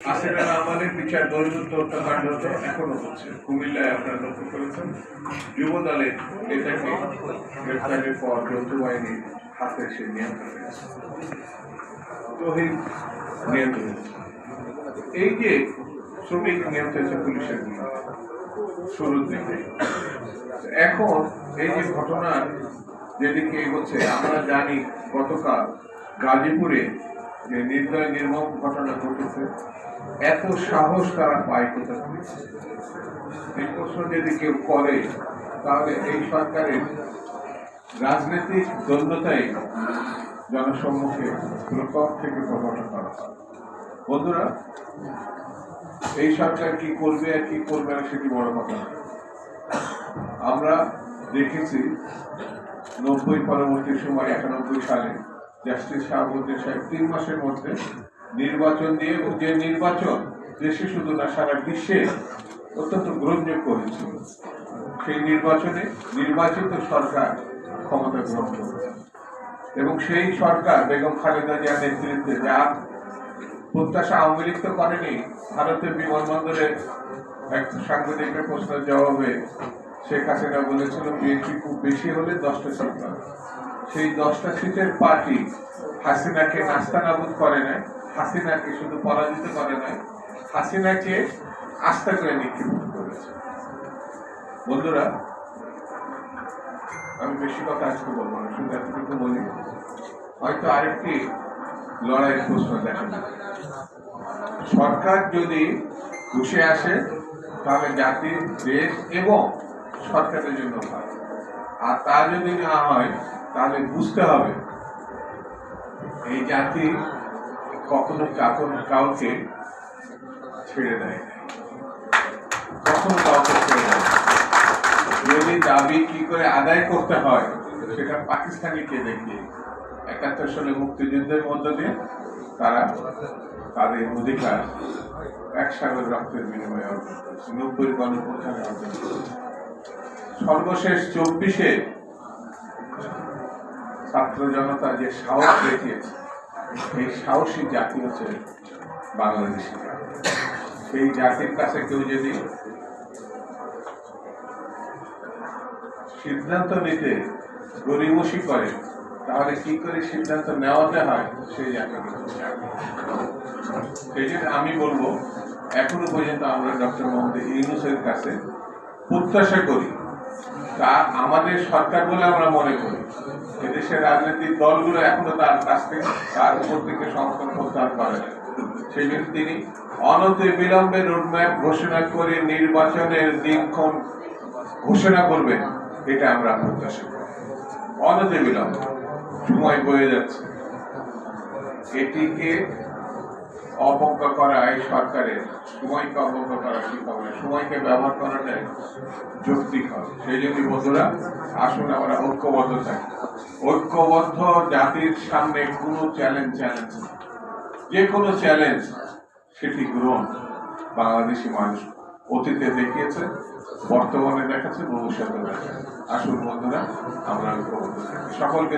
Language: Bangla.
রহমানের বিচার বহির্ভূত হত্যাকাণ্ড হতো এখনও হচ্ছে। কুমিল্লায় আপনারা লক্ষ্য করেছেন? যুব দলের নেতাকে গ্রেফতারের পর যৌথ হাতে নিহত হয়েছে এই যে শ্রমিক হয়েছে পুলিশের শুরুর দিকে। এখন এই যে ঘটনার যেদিকে এগোচ্ছে, আমরা জানি গতকাল গাজীপুরে যে নির্দয়, নির্মম ঘটনা ঘটেছে, এত সাহস তারা পায় কোথা থেকে এই প্রশ্ন যদি কেউ করে, তাহলে এই সরকারের রাজনৈতিক দ্বন্দ্বতাই জনসম্মুখে প্রকট থেকে প্রকট করা বন্ধুরা, এই সরকার কি করবে আর কি করবে না সেটি বড় কথা আমরা দেখেছি নব্বই পরবর্তী সময়, একানব্বই সালে জাস্টিস শাহাবুদ্দিন সাহেব তিন মাসের মধ্যে নির্বাচন দিয়ে যে নির্বাচন দেশে শুধু না, সারা বিশ্বে অত্যন্ত গ্রহণযোগ্য হয়েছিল সেই নির্বাচনে নির্বাচিত সরকার ক্ষমতা গ্রহণ করেছে। এবং সেই সরকার, বেগম খালেদা জিয়ার নেতৃত্বে যা প্রত্যাশা আওয়ামী লীগ তো করেনি, ভারতের বিমানবন্দরে এক সাংবাদিকের প্রশ্নের জবাবে শেখ হাসিনা বলেছিল, বিএনপি খুব বেশি হলে দশটা পাবে সেই দশটা সিটের পার্টি হাসিনাকে নাস্তা নাবুদ করে নাই, হাসিনাকে শুধু পরাজিত করে নাই, হাসিনাকে আস্থা করে নিক্ষিপ্ত করেছে। বন্ধুরা, আমি বেশি কথা আজকে বলব না, শুধু এতটুকু বলি, হয়তো আরেকটি লড়াইয়ের প্রশ্ন দেখা যাবে। সরকার যদি ঘুষে আসে, তাহলে জাতি, দেশ এবং সরকারের জন্য ভালো। আর তা যদি না হয় তাহলে বুঝতে হবে এই জাতি কখনো কাকুন কাউকে ছেড়ে দেয় কখনো কাউকে ছেড়ে দেয় যদি দাবি কি করে আদায় করতে হয়, সেটা পাকিস্তানিকে দেখিয়ে। একাত্তর সালে মুক্তিযুদ্ধের মধ্য দিয়ে তারা তাদের অধিকার এক সাগর রক্তের বিনিময়ে অর্জন করেছে। নব্বই গণপ্রথানে অর্জন করেছে। সর্বশেষ চব্বিশে ছাত্র জনতা যে সাহস দেখিয়েছে সেই সাহসী জাতি হচ্ছে বাংলাদেশি সেই জাতির কাছে কেউ যদি সিদ্ধান্ত নিতে গরিমসি করে, তাহলে কি করে সিদ্ধান্ত নেওয়াতে হয়, সেই জায়গাটা জন্য আমি বলব, এখনও পর্যন্ত আমরা ডক্টর মোহাম্মদ ইউনুসের কাছে প্রত্যাশা করি তা আমাদের সরকার বলে আমরা মনে করি। এদেশের রাজনৈতিক দলগুলো এখনও তার কাছ থেকে, তার উপর থেকে সংস্কার প্রত্যাহার করে। সেই জন্য তিনি অনতি বিলম্বে রোডম্যাপ ঘোষণা করে নির্বাচনের দিনক্ষণ ঘোষণা করবেন, এটা আমরা প্রত্যাশা করি। অনতি বিলম্বে। সময় বয়ে যাচ্ছে। এটিকে অবজ্ঞা করা এই সরকারের, সময়কে অবজ্ঞা করা ঠিক হবে না। সময়কে ব্যবহার করাটাই যৌক্তিক হবে সেই জন্য বন্ধুরা, আসুন আমরা ঐক্যবদ্ধ থাকি ঐক্যবদ্ধ জাতির সামনে কোনো চ্যালেঞ্জ চ্যালেঞ্জ। যে কোনো চ্যালেঞ্জ সেটি গ্রহণ বাংলাদেশি মানুষ অতীতে দেখিয়েছে, বর্তমানে দেখাচ্ছে ভবিষ্যতে দেখাচ্ছে আসুন বন্ধুরা, আমরা ঐক্যবদ্ধ থাকি সকলকে।